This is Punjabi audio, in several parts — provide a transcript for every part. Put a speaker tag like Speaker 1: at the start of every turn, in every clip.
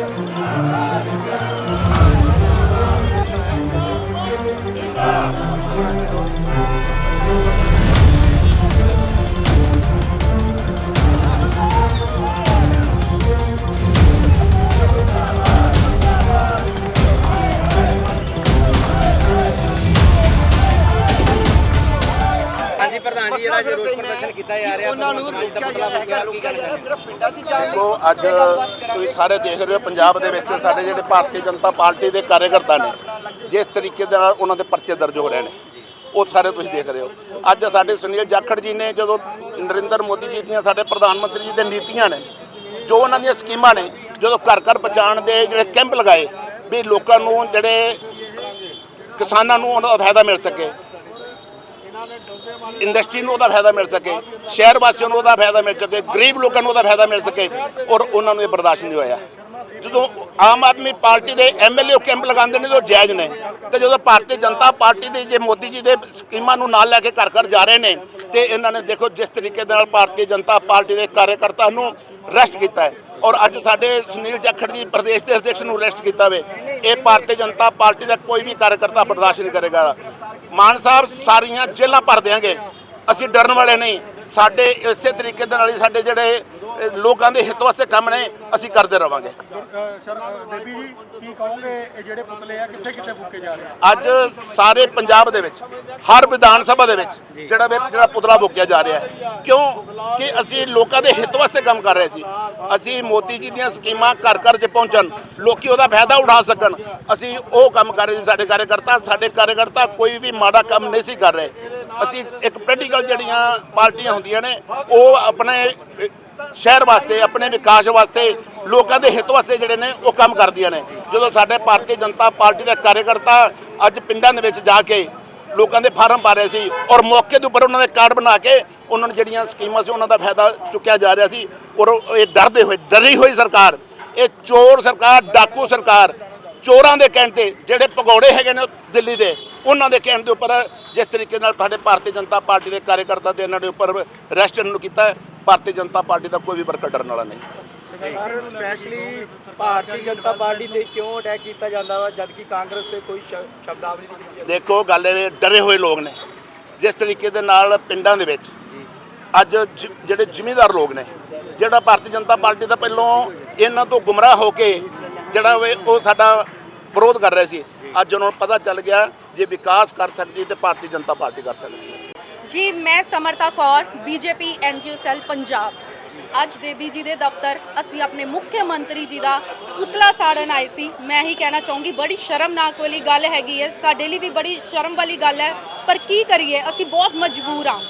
Speaker 1: Thank you. ਕੀਤਾ ਜਾ ਰਿਹਾ
Speaker 2: ਉਹਨਾਂ ਨੂੰ ਰੋਕਿਆ ਜਾ ਰਿਹਾ ਹੈਗਾ ਰੋਕਿਆ ਜਾ ਰਿਹਾ ਸਿਰਫ ਪਿੰਡਾਂ 'ਚ ਜਾਣ
Speaker 3: ਦੇਖੋ ਅੱਜ ਤੁਸੀਂ ਸਾਰੇ ਦੇਖ ਰਹੇ ਹੋ ਪੰਜਾਬ ਦੇ ਵਿੱਚ ਸਾਡੇ ਜਿਹੜੇ ਭਾਰਤੀ ਜਨਤਾ ਪਾਰਟੀ ਦੇ ਕਾਰਜਕਰਤਾ ਨੇ ਜਿਸ ਤਰੀਕੇ ਦੇ ਨਾਲ ਉਹਨਾਂ ਦੇ ਪਰਚੇ ਦਰਜ ਹੋ ਰਹੇ ਨੇ ਉਹ ਸਾਰੇ ਤੁਸੀਂ ਦੇਖ ਰਹੇ ਹੋ। ਅੱਜ ਸਾਡੇ ਸੁਨੀਲ ਜਾਖੜ ਜੀ ਨੇ ਜਦੋਂ ਨਰਿੰਦਰ ਮੋਦੀ ਜੀ ਦੀਆਂ ਸਾਡੇ ਪ੍ਰਧਾਨ ਮੰਤਰੀ ਜੀ ਦੇ ਨੀਤੀਆਂ ਨੇ ਜੋ ਉਹਨਾਂ ਦੀਆਂ ਸਕੀਮਾਂ ਨੇ ਜਦੋਂ ਘਰ ਘਰ ਪਹੁੰਚਾਉਣ ਦੇ ਜਿਹੜੇ ਕੈਂਪ ਲਗਾਏ ਵੀ ਲੋਕਾਂ ਨੂੰ ਜਿਹੜੇ ਕਿਸਾਨਾਂ ਨੂੰ ਉਹਨਾਂ ਦਾ ਫਾਇਦਾ ਮਿਲ ਸਕੇ ਇੰਡਸਟਰੀ ਨੂੰ ਉਹਦਾ ਫਾਇਦਾ ਮਿਲ ਸਕੇ, ਸ਼ਹਿਰ ਵਾਸੀਆਂ ਨੂੰ ਉਹਦਾ ਫਾਇਦਾ ਮਿਲ ਸਕੇ, ਗਰੀਬ ਲੋਕਾਂ ਨੂੰ ਉਹਦਾ ਫਾਇਦਾ ਮਿਲ ਸਕੇ, ਔਰ ਉਹਨਾਂ ਨੂੰ ਇਹ ਬਰਦਾਸ਼ਤ ਨਹੀਂ ਹੋਇਆ। ਜਦੋਂ ਆਮ ਆਦਮੀ ਪਾਰਟੀ ਦੇ ਐਮਐਲਏ ਉਹ ਕੈਂਪ ਲਗਾਉਂਦੇ ਨੇ ਜੋ ਜਾਇਜ਼ ਨੇ। ਤੇ ਜਦੋਂ ਭਾਰਤੀ ਜਨਤਾ ਪਾਰਟੀ ਦੇ ਜੇ ਮੋਦੀ ਜੀ ਦੇ ਸਕੀਮਾਂ ਨੂੰ ਨਾਲ ਲੈ ਕੇ ਘਰ ਘਰ ਜਾ ਰਹੇ ਨੇ, ਤੇ ਇਹਨਾਂ ਨੇ ਦੇਖੋ ਜਿਸ ਤਰੀਕੇ ਦੇ ਨਾਲ ਭਾਰਤੀ ਜਨਤਾ ਪਾਰਟੀ ਦੇ ਕਾਰਜਕਰਤਾ ਨੂੰ ਰੈਸਟ ਕੀਤਾ ਹੈ। ਔਰ ਅੱਜ ਸਾਡੇ ਸੁਨੀਲ ਜਾਖੜ ਜੀ ਪ੍ਰਦੇਸ਼ ਦੇ ਅਧਿਕਸ਼ ਨੂੰ ਰੈਸਟ ਕੀਤਾ ਵੇ। ਇਹ ਭਾਰਤੀ ਜਨਤਾ ਪਾਰਟੀ ਦਾ ਕੋਈ ਵੀ ਕਾਰਜਕਰਤਾ ਬਰਦਾਸ਼ਤ ਨਹੀਂ ਕਰੇਗਾ। ਮਾਨ ਸਾਹਿਬ, ਸਾਰੀਆਂ ਜੇਲ੍ਹਾਂ ਭਰ ਦਿਆਂਗੇ। ਅਸੀਂ ਡਰਨ ਵਾਲੇ ਨਹੀਂ। ਸਾਡੇ ਇਸੇ ਤਰੀਕੇ ਦੇ ਨਾਲ ਹੀ ਸਾਡੇ ਜਿਹੜੇ ਲੋਕਾਂ ਦੇ ਹਿੱਤ ਵਾਸਤੇ ਕੰਮ ਨੇ ਅਸੀਂ ਕਰਦੇ ਰਵਾਂਗੇ।
Speaker 4: ਸਰ ਬੇਬੀ ਜੀ ਕੀ ਕਹੋਗੇ ਇਹ ਜਿਹੜੇ ਪੁਤਲੇ ਆ ਕਿੱਥੇ ਕਿੱਥੇ ਫੂਕੇ ਜਾ ਰਹੇ ਆ?
Speaker 3: ਅੱਜ ਸਾਰੇ ਪੰਜਾਬ ਦੇ ਵਿੱਚ ਹਰ ਵਿਧਾਨ ਸਭਾ ਦੇ ਵਿੱਚ ਜਿਹੜਾ ਜਿਹੜਾ ਪੁਤਲਾ ਫੂਕਿਆ ਜਾ ਰਿਹਾ ਹੈ। ਕਿਉਂ? ਕਿ ਅਸੀਂ ਲੋਕਾਂ ਦੇ ਹਿੱਤ ਵਾਸਤੇ ਕੰਮ ਕਰ ਰਹੇ ਸੀ। ਅਸੀਂ ਮੋਦੀ ਜੀ ਦੀਆਂ ਸਕੀਮਾਂ ਘਰ ਘਰ 'ਚ ਪਹੁੰਚਣ ਲੋਕੀ ਉਹਦਾ ਫਾਇਦਾ ਉਠਾ ਸਕਣ। ਅਸੀਂ ਉਹ ਕੰਮ ਕਰ ਰਹੇ ਸੀ ਸਾਡੇ ਕਾਰਜਕਰਤਾ ਸਾਡੇ ਕਾਰਜਕਰਤਾ ਕੋਈ ਵੀ ਮਾੜਾ ਕੰਮ ਨਹੀਂ ਸੀ ਕਰ ਰਹੇ। ਅਸੀਂ ਇੱਕ ਪ੍ਰੈਕਟੀਕਲ ਜਿਹੜੀਆਂ ਪਾਰਟੀਆਂ ਹੁੰਦੀਆਂ ਨੇ ਉਹ ਆਪਣੇ ਸ਼ਹਿਰ ਵਾਸਤੇ, ਆਪਣੇ ਵਿਕਾਸ ਵਾਸਤੇ, ਲੋਕਾਂ ਦੇ ਹਿੱਤ ਵਾਸਤੇ ਜਿਹੜੇ ਨੇ, ਉਹ ਕੰਮ ਕਰਦੀਆਂ ਨੇ। ਜਦੋਂ ਸਾਡੇ ਭਾਰਤੀ ਜਨਤਾ ਪਾਰਟੀ ਦੇ ਕਾਰਜਕਰਤਾ ਅੱਜ ਪਿੰਡਾਂ ਦੇ ਵਿੱਚ ਜਾ ਕੇ ਲੋਕਾਂ ਦੇ ਫਾਰਮ ਪਾ ਰਹੇ ਸੀ ਔਰ ਮੌਕੇ ਦੇ ਉੱਪਰ ਉਹਨਾਂ ਦੇ ਕਾਰਡ ਬਣਾ ਕੇ ਉਹਨਾਂ ਨੂੰ ਜਿਹੜੀਆਂ ਸਕੀਮਾਂ ਸੀ, ਉਹਨਾਂ ਦਾ ਫਾਇਦਾ ਚੁੱਕਿਆ ਜਾ ਰਿਹਾ ਸੀ ਔਰ ਇਹ ਡਰਦੇ ਹੋਏ, ਡਰੀ ਹੋਈ ਸਰਕਾਰ, ਇਹ ਚੋਰ ਸਰਕਾਰ, ਡਾਕੂ ਸਰਕਾਰ, ਚੋਰਾਂ ਦੇ ਕਹਿਣ ਤੇ ਜਿਹੜੇ ਭਗੌੜੇ ਹੈਗੇ ਨੇ ਦਿੱਲੀ ਦੇ, ਉਹਨਾਂ ਦੇ ਕਹਿਣ ਦੇ ਉੱਪਰ ਜਿਸ ਤਰੀਕੇ ਨਾਲ ਸਾਡੇ ਭਾਰਤੀ ਜਨਤਾ ਪਾਰਟੀ ਦੇ ਕਾਰਜਕਰਤਾ ਦੇ ਇਹਨਾਂ ਦੇ ਉੱਪਰ ਅਰੈਸਟ ਨੂੰ ਕੀਤਾ ਭਾਰਤੀ ਜਨਤਾ ਪਾਰਟੀ ਦਾ ਕੋਈ ਵੀ ਵਰਕਰ ਡਰਨ ਵਾਲਾ ਨਹੀਂ।
Speaker 1: ਸਪੈਸ਼ਲੀ ਭਾਰਤੀ ਜਨਤਾ ਪਾਰਟੀ ਤੇ ਕਿਉਂ ਅਟੈਕ ਕੀਤਾ ਜਾਂਦਾ ਵਾ ਜਦ ਕਿ ਕਾਂਗਰਸ ਤੇ ਕੋਈ ਸ਼ਬਦਾਵਲੀ ਨਹੀਂ ਕੀਤੀ
Speaker 3: ਦੇਖੋ ਗੱਲ ਇਹ ਡਰੇ ਹੋਏ ਲੋਕ ਨੇ। ਜਿਸ ਤਰੀਕੇ ਦੇ ਨਾਲ ਪਿੰਡਾਂ ਦੇ ਵਿੱਚ ਅੱਜ ਜਿਹੜੇ ਜ਼ਿਮੀਂਦਾਰ ਲੋਕ ਨੇ ਜਿਹੜਾ ਭਾਰਤੀ ਜਨਤਾ ਪਾਰਟੀ ਦਾ ਪਹਿਲੋਂ ਇਹਨਾਂ ਤੋਂ ਗੁੰਮਰਾਹ ਹੋ ਕੇ ਜਿਹੜਾ ਉਹ ਸਾਡਾ ਵਿਰੋਧ ਕਰ ਰਹੇ ਸੀ ਅੱਜ ਉਹਨਾਂ ਨੂੰ ਪਤਾ ਚੱਲ ਗਿਆ ਜੇ ਵਿਕਾਸ ਕਰ ਸਕਦੀ ਤੇ ਭਾਰਤੀ ਜਨਤਾ ਪਾਰਟੀ ਕਰ ਸਕਦੀ ਹੈ।
Speaker 5: ਜੀ, ਮੈਂ Samarta Kaur BJP NGO cell Punjab. ਅੱਜ ਦੇਬੀ ਜੀ ਦੇ ਦਫ਼ਤਰ, ਅਸੀਂ ਆਪਣੇ ਮੁੱਖ ਮੰਤਰੀ ਜੀ ਦਾ ਪੁਤਲਾ ਸਾੜਨ ਆਏ ਸੀ। ਮੈਂ ਹੀ ਕਹਿਣਾ ਚਾਹੂੰਗੀ, ਬੜੀ ਸ਼ਰਮਨਾਕ ਵਾਲੀ ਗੱਲ ਹੈਗੀ ਹੈ। ਸਾਡੇ ਲਈ ਵੀ ਬੜੀ ਸ਼ਰਮ ਵਾਲੀ ਗੱਲ ਹੈ। ਪਰ ਕੀ ਕਰੀਏ, ਅਸੀਂ ਬਹੁਤ ਮਜਬੂਰ ਹਾਂ।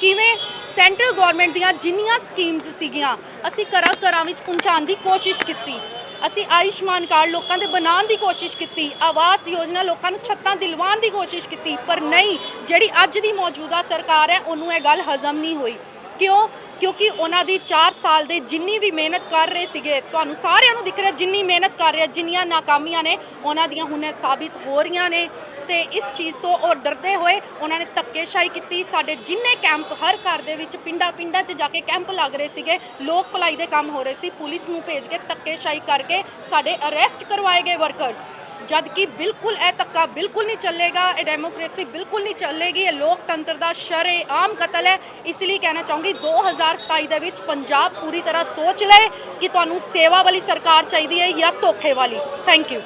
Speaker 5: ਕਿਵੇਂ ਸੈਂਟਰਲ ਗਵਰਨਮੈਂਟ ਦੀਆਂ ਜਿੰਨੀਆਂ ਸਕੀਮਸ ਸੀਗੀਆਂ, ਅਸੀਂ ਘਰਾਂ ਘਰਾਂ ਵਿੱਚ ਪਹੁੰਚਾਉਣ ਦੀ ਕੋਸ਼ਿਸ਼ ਕੀਤੀ। ਅਸੀਂ ਆਯੁਸ਼ਮਾਨ ਕਾਰਡ ਲੋਕਾਂ ਦੇ ਬਣਾਉਣ ਦੀ ਕੋਸ਼ਿਸ਼ ਕੀਤੀ, ਆਵਾਸ ਯੋਜਨਾ ਲੋਕਾਂ ਨੂੰ ਛੱਤਾਂ ਦਿਲਵਾਉਣ ਦੀ ਕੋਸ਼ਿਸ਼ ਕੀਤੀ, ਪਰ ਨਹੀਂ, ਜਿਹੜੀ ਅੱਜ ਦੀ ਮੌਜੂਦਾ ਸਰਕਾਰ ਹੈ, ਉਹਨੂੰ ਇਹ ਗੱਲ ਹਜ਼ਮ ਨਹੀਂ ਹੋਈ। ਕਿਉਂ? ਕਿਉਂਕਿ ਉਹਨਾਂ ਦੀ 4 ਸਾਲ ਦੇ ਜਿੰਨੀ ਵੀ ਮਿਹਨਤ ਕਰ ਰਹੇ ਸੀਗੇ, ਤੁਹਾਨੂੰ ਸਾਰਿਆਂ ਨੂੰ ਦਿਖ ਰਿਹਾ ਜਿੰਨੀ ਮਿਹਨਤ ਕਰ ਰਿਹਾ, ਜਿੰਨੀਆਂ ਨਾਕਾਮੀਆਂ ਨੇ, ਉਹਨਾਂ ਦੀਆਂ ਹੁਣੇ ਸਾਬਿਤ ਹੋ ਰਹੀਆਂ ਨੇ। ਤੇ ਇਸ ਚੀਜ਼ ਤੋਂ ਉਹ ਡਰਦੇ ਹੋਏ ਉਹਨਾਂ ਨੇ ਧੱਕੇਸ਼ਾਹੀ ਕੀਤੀ। ਸਾਡੇ ਜਿੰਨੇ ਕੈਂਪ ਹਰ ਘਰ ਦੇ ਵਿੱਚ ਪਿੰਡਾਂ ਪਿੰਡਾਂ 'ਚ ਜਾ ਕੇ ਕੈਂਪ ਲੱਗ ਰਹੇ ਸੀਗੇ, ਲੋਕ ਭਲਾਈ ਦੇ ਕੰਮ ਹੋ ਰਹੇ ਸੀ। ਪੁਲਿਸ ਨੂੰ ਭੇਜ ਕੇ ਧੱਕੇਸ਼ਾਹੀ ਕਰਕੇ ਸਾਡੇ ਅਰੈਸਟ ਕਰਵਾਏ ਗਏ ਵਰਕਰਸ ਜਦ ਕਿ ਬਿਲਕੁਲ ਇਹ ਧੱਕਾ ਬਿਲਕੁਲ ਨਹੀਂ ਚੱਲੇਗਾ, ਇਹ ਡੈਮੋਕ੍ਰੇਸੀ ਬਿਲਕੁਲ ਨਹੀਂ ਚੱਲੇਗੀ, ਇਹ ਲੋਕਤੰਤਰ ਦਾ ਸ਼ਰੇਆਮ ਕਤਲ ਹੈ। ਇਸ ਲਈ ਕਹਿਣਾ ਚਾਹੂੰਗੀ 2027 ਦੇ ਵਿੱਚ ਪੰਜਾਬ ਪੂਰੀ ਤਰ੍ਹਾਂ ਸੋਚ ਲਏ ਕਿ ਤੁਹਾਨੂੰ ਸੇਵਾ ਵਾਲੀ ਸਰਕਾਰ ਚਾਹੀਦੀ ਹੈ ਜਾਂ ਧੋਖੇ ਵਾਲੀ ਥੈਂਕ ਯੂ